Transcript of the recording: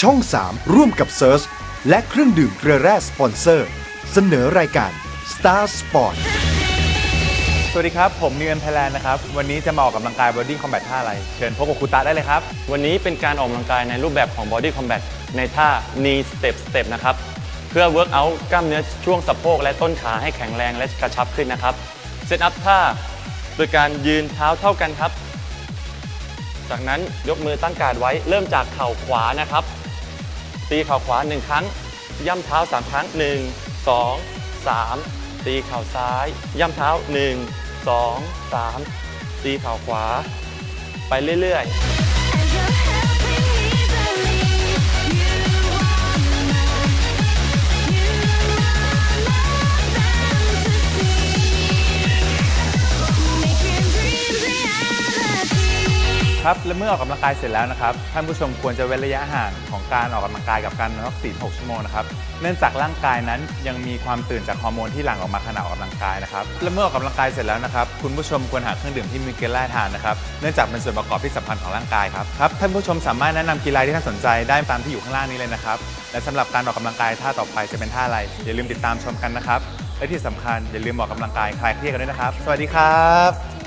ช่อง 3 ร่วมกับ Search และเครื่องดื่มเกลือแร่สปอนเซอร์ เสนอรายการ Star Sport สวัสดีครับ ผมนิวเอ็มไทยแลนด์นะครับ วันนี้จะมาออกกำลังกาย Body Combat ท่าอะไร เชิญพบกับครูตาได้เลยครับ วันนี้เป็นการออกกำลังกายในรูปแบบของ Body Combat ในท่า Knee Step Step นะครับ เพื่อ work out กล้ามเนื้อช่วงสะโพกและต้นขาให้แข็งแรงและกระชับขึ้นนะครับเซตอัพท่าโดยการยืนเท้าเท่ากันครับ จากนั้นยกมือตั้งการดไว้เริ่มจากเข่าขวานะครับ ตีเข่าขวา 1 ครั้ง ย่ำเท้า 3 ครั้ง 1 2 3 ตีเข่าซ้าย ย่ำเท้า 1 2 3 ตีเข่าขวา ไปเรื่อยๆ ครับและเมื่อออกกำลังกายเสร็จแล้วนะครับท่านผู้ชมควรจะเว้นระยะห่างของการออกกำลังกายกับการนอนพักศีล6ชั่วโมงนะครับเนื่องจากร่างกายนั้นยังมีความตื่นจากฮอร์โมนที่หลั่งออกมาขณะออกกำลังกายนะครับและเมื่อออกกำลังกายเสร็จแล้วนะครับคุณผู้ชมควรหาเครื่องดื่มที่มีเกลือทานนะครับเนื่องจากเป็นส่วนประกอบที่สำคัญของร่างกายครับครับท่านผู้ชมสามารถแนะนำกีฬาที่ท่านสนใจได้ตามที่อยู่ข้างล่างนี้เลยนะครับและสำหรับการออกกำลังกายท่าต่อไปจะเป็นท่าอะไร อย่าลืมติดตามชมกันนะครับและที่สำคัญอย่าลืมออกกำลังกายคลายเครียดกันด้วยนะครับ สวัสดีครับ